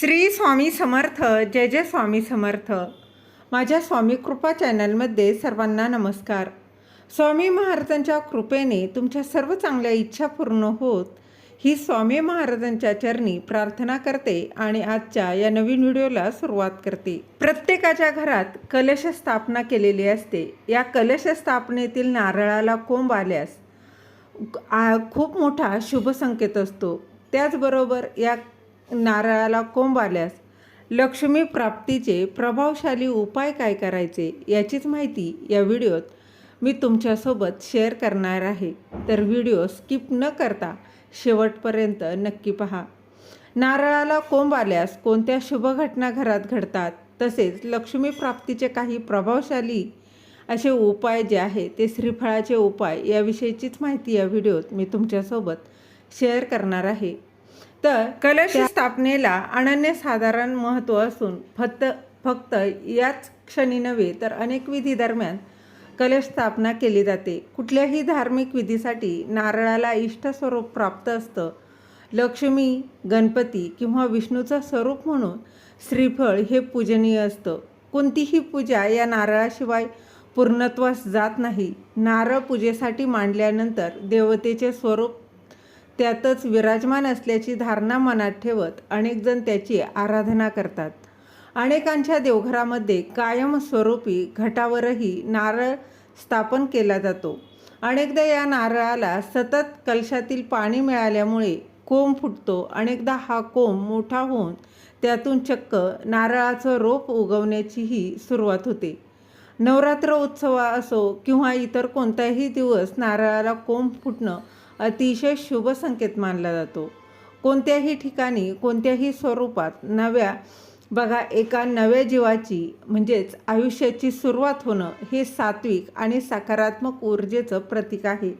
श्री स्वामी समर्थ जय जय स्वामी समर्थ. माझ्या स्वामी कृपा चॅनलमध्ये सर्वांना नमस्कार. स्वामी महाराजांच्या कृपेने तुमच्या सर्व चांगल्या इच्छा पूर्ण होत ही स्वामी महाराजांच्या चरणी प्रार्थना करते आणि आजच्या या नवीन व्हिडिओला सुरुवात करते. प्रत्येकाच्या घरात कलश स्थापना केलेली असते. या कलश स्थापनेतील नारळाला कोंब आल्यास आ- खूप मोठा शुभ संकेत असतो. त्याचबरोबर या नारळाला कोंब आल्यास लक्ष्मी प्राप्तीचे प्रभावशाली उपाय काय करायचे याचीच माहिती या व्हिडिओत मी तुमच्यासोबत शेअर करणार आहे. तर व्हिडिओ स्किप न करता शेवटपर्यंत नक्की पहा. नारळाला कोंब आल्यास कोणत्या शुभ घटना घरात घडतात? तसेच लक्ष्मी प्राप्तीचे काही प्रभावशाली असे उपाय जे आहे ते श्रीफळाचे उपाय याविषयीचीच माहिती या व्हिडिओत मी तुमच्यासोबत शेअर करणार आहे. तर कलश स्थापनेला अनन्यसाधारण महत्त्व असून फक्त फक्त याच क्षणी नव्हे तर अनेक विधी दरम्यान कलश स्थापना केली जाते. कुठल्याही धार्मिक विधीसाठी नारळाला इष्टस्वरूप प्राप्त असतं. लक्ष्मी गणपती किंवा विष्णूचं स्वरूप म्हणून श्रीफळ हे पूजनीय असतं. कोणतीही पूजा या नारळाशिवाय पूर्णत्वास जात नाही. नारळ पूजेसाठी मांडल्यानंतर देवतेचे स्वरूप त्यातच विराजमान असल्याची धारणा मनात ठेवत अनेकजण त्याची आराधना करतात. अनेकांच्या देवघरामध्ये कायमस्वरूपी घटावरही नारळ स्थापन केला जातो. अनेकदा या नारळाला सतत कलशातील पाणी मिळाल्यामुळे कोंब फुटतो. अनेकदा हा कोंब मोठा होऊन त्यातून चक्क नारळाचं रोप उगवण्याचीही सुरुवात होते. नवरात्र उत्सव असो किंवा इतर कोणताही दिवस नारळाला कोंब फुटणं अतिशय शुभ संकेत मानला जातो. कोणत्याही ठिकाणी कोणत्याही स्वरूपात नव्या बघा एका नव्या जीवाची म्हणजेच आयुष्याची सुरुवात होणं हे सात्विक आणि सकारात्मक ऊर्जेचं प्रतीक आहे.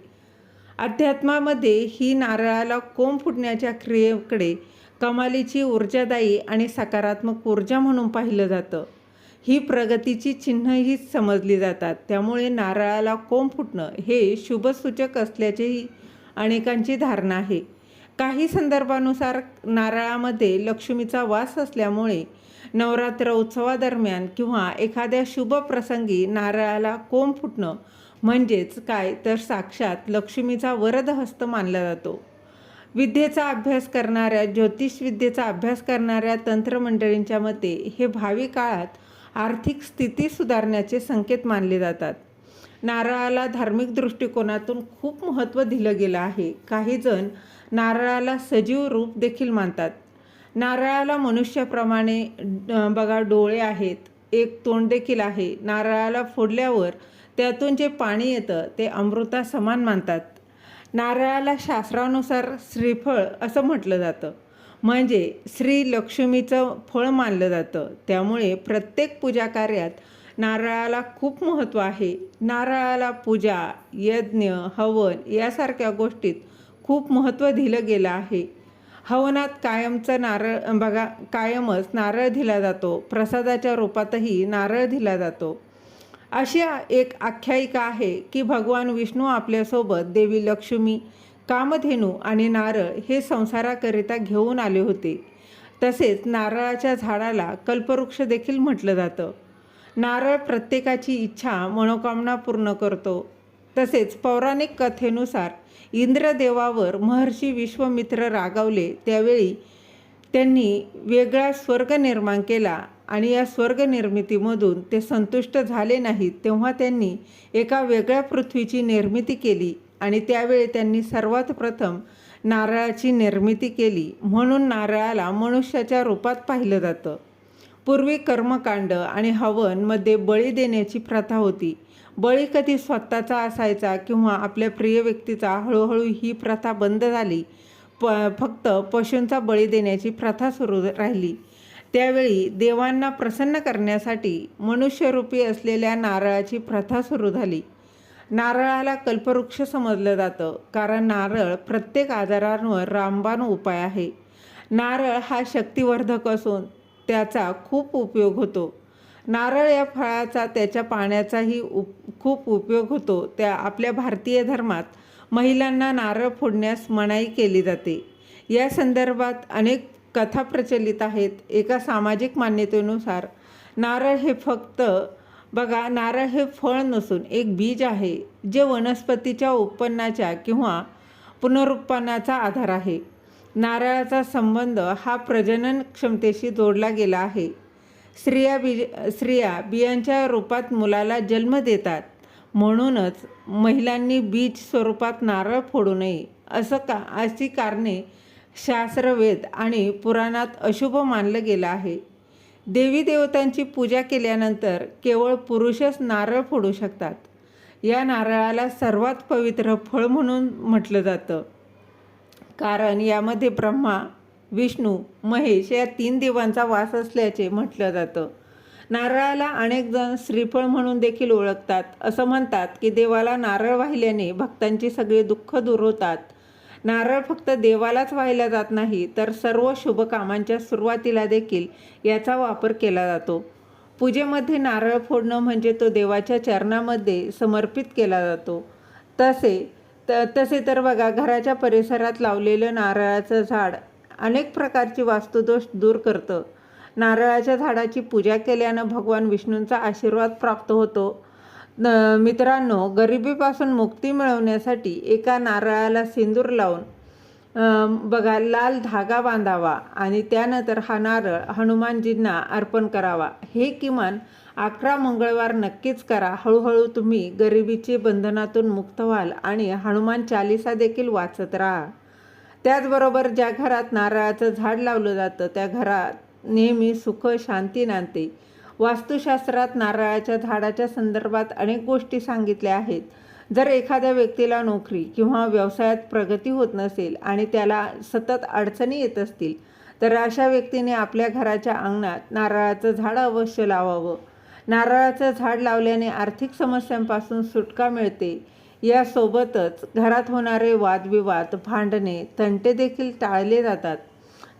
अध्यात्मामध्ये ही नारळाला कोंब फुटण्याच्या क्रियेकडे कमालीची ऊर्जादायी आणि सकारात्मक ऊर्जा म्हणून पाहिलं जातं. ही प्रगतीची चिन्हही समजली जातात. त्यामुळे नारळाला कोंब फुटणं हे शुभसूचक असल्याचेही अनेकांची धारणा आहे. काही संदर्भानुसार नारळामध्ये लक्ष्मीचा वास असल्यामुळे नवरात्र उत्सवादरम्यान किंवा एखाद्या शुभ प्रसंगी नारळाला कोंब फुटणं म्हणजेच काय तर साक्षात लक्ष्मीचा वरदहस्त मानला जातो. विद्येचा अभ्यास करणाऱ्या ज्योतिषविद्येचा अभ्यास करणाऱ्या तंत्रमंडळींच्या मते हे भावी काळात आर्थिक स्थिती सुधारण्याचे संकेत मानले जातात. नारळाला धार्मिक दृष्टिकोनातून खूप महत्त्व दिलं गेलं आहे. काहीजण नारळाला सजीव रूप देखील मानतात. नारळाला मनुष्याप्रमाणे बघा डोळे आहेत. एक तोंड देखील आहे. नारळाला फोडल्यावर त्यातून जे पाणी येतं ते अमृता समान मानतात. नारळाला शास्त्रानुसार श्रीफळ असं म्हटलं जातं. म्हणजे श्री लक्ष्मीचं फळ मानलं जातं. त्यामुळे प्रत्येक पूजा कार्यात नारळाला खूप महत्त्व आहे. नारळाला पूजा यज्ञ हवन यासारख्या गोष्टीत खूप महत्त्व दिलं गेलं आहे. हवनात कायमचं नारळ बघा कायमच नारळ दिला जातो. प्रसादाच्या रूपातही नारळ दिला जातो. अशी एक आख्यायिका आहे की भगवान विष्णू आपल्यासोबत देवी लक्ष्मी कामधेनू आणि नारळ हे संसाराकरिता घेऊन आले होते. तसेच नारळाच्या झाडाला कल्पवृक्ष देखील म्हटलं जातं. नारळ प्रत्येकाची इच्छा मनोकामना पूर्ण करतो. तसेच पौराणिक कथेनुसार इंद्रदेवावर महर्षी विश्वमित्र रागावले. त्यावेळी त्यांनी वेगळा स्वर्ग निर्माण केला आणि या स्वर्ग निर्मितीमधून ते संतुष्ट झाले नाहीत तेव्हा त्यांनी एका वेगळ्या पृथ्वीची निर्मिती केली. आणि त्यावेळी त्यांनी सर्वात प्रथम नारळाची निर्मिती केली. म्हणून नारळाला मनुष्याच्या रूपात पाहिलं जातं. पूर्वी कर्मकांड आणि हवनमध्ये बळी देण्याची प्रथा होती. बळी कधी स्वतःचा असायचा किंवा आपल्या प्रिय व्यक्तीचा हळूहळू ही प्रथा बंद झाली. प फक्त पशूंचा बळी देण्याची प्रथा सुरू राहिली. त्यावेळी देवांना प्रसन्न करण्यासाठी मनुष्यरूपी असलेल्या नारळाची प्रथा सुरू झाली. नारळाला कल्पवृक्ष समजलं जातं कारण नारळ प्रत्येक आजारांवर रामबाण उपाय आहे. नारळ हा शक्तिवर्धक असून त्याचा खूप उपयोग होतो. नारळ या फळाचा त्याच्या पाण्याचाही उप खूप उपयोग होतो. त्या आपल्या भारतीय धर्मात महिलांना नारळ फोडण्यास मनाई केली जाते. या संदर्भात अनेक कथा प्रचलित आहेत. एका सामाजिक मान्यतेनुसार नारळ हे फक्त बघा नारळ हे फळ नसून एक बीज आहे जे वनस्पतीच्या उत्पन्नाच्या किंवा पुनरुत्पन्नाचा आधार आहे. नारळाचा संबंध हा प्रजनन क्षमतेशी जोडला गेला आहे. स्त्रिया बीज स्त्रिया बियांच्या रूपात मुलाला जन्म देतात. म्हणूनच महिलांनी बीज स्वरूपात नारळ फोडू नये असं का अशी कारणे शास्त्रवेद आणि पुराणात अशुभ मानलं गेलं आहे. देवी देवतांची पूजा केल्यानंतर केवळ पुरुषच नारळ फोडू शकतात. या नारळाला सर्वात पवित्र फळ म्हणून म्हटलं जातं. कारण यामध्ये ब्रह्मा विष्णू महेश या तीन देवांचा वास असल्याचे म्हटलं जातं. नारळाला अनेक जण श्रीफळ म्हणून देखील ओळखतात. असं म्हणतात की देवाला नारळ वाहिल्याने भक्तांची सगळी दुःख दूर होतात. नारळ फक्त देवालाच वाहिला जात नाही तर सर्व शुभ कामांच्या सुरुवातीला देखील याचा वापर केला जातो. पूजेमध्ये नारळ फोडणं म्हणजे तो देवाच्या चरणामध्ये समर्पित केला जातो. तसे त तसे तर बघा घराच्या परिसरात लावलेलं नारळाचं झाड अनेक प्रकारची वास्तुदोष दूर करतं. नारळाच्या झाडाची पूजा केल्यानं भगवान विष्णूंचा आशीर्वाद प्राप्त होतो. मित्रांनो गरिबीपासून मुक्ती मिळवण्यासाठी एका नारळाला सिंदूर लावून बघा लाल धागा बांधावा आणि त्यानंतर हा नारळ हनुमानजींना अर्पण करावा. हे किमान अकरा मंगळवार नक्कीच करा. हळूहळू तुम्ही गरिबीची बंधनातून मुक्त व्हाल आणि हनुमान चालिसा देखील वाचत राहा. त्याचबरोबर ज्या घरात नारळाचं झाड लावलं जातं त्या घरात नेहमी सुख शांती नांदते. वास्तुशास्त्रात नारळाच्या झाडाच्या संदर्भात अनेक गोष्टी सांगितल्या आहेत. जर एखाद्या व्यक्तीला नोकरी किंवा व्यवसायात प्रगती होत नसेल आणि त्याला सतत अडचणी येत असतील तर अशा व्यक्तीने आपल्या घराच्या अंगणात नारळाचं झाड अवश्य लावावं. नारळाचं झाड लावल्याने आर्थिक समस्यांपासून सुटका मिळते. यासोबतच घरात होणारे वादविवाद भांडणे तंटे देखील टाळले जातात.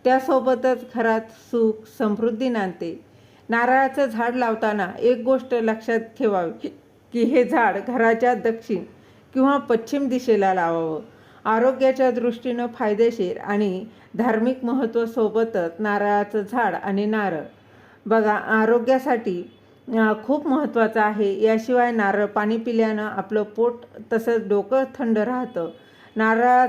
त्यासोबतच घरात सुख समृद्धी नांदते. नारळाचं झाड लावताना एक गोष्ट लक्षात ठेवावी की हे झाड घराच्या दक्षिण किंवा पश्चिम दिशेला लावावं. आरोग्याच्या दृष्टीनं फायदेशीर आणि धार्मिक महत्त्व सोबतच नारळाचं झाड आणि नारळ. बघा आरोग्यासाठी खूप महत्त्वाचं आहे. याशिवाय नारळ पाणी पिल्यानं आपलं पोट तसंच डोकं थंड राहतं. नारळा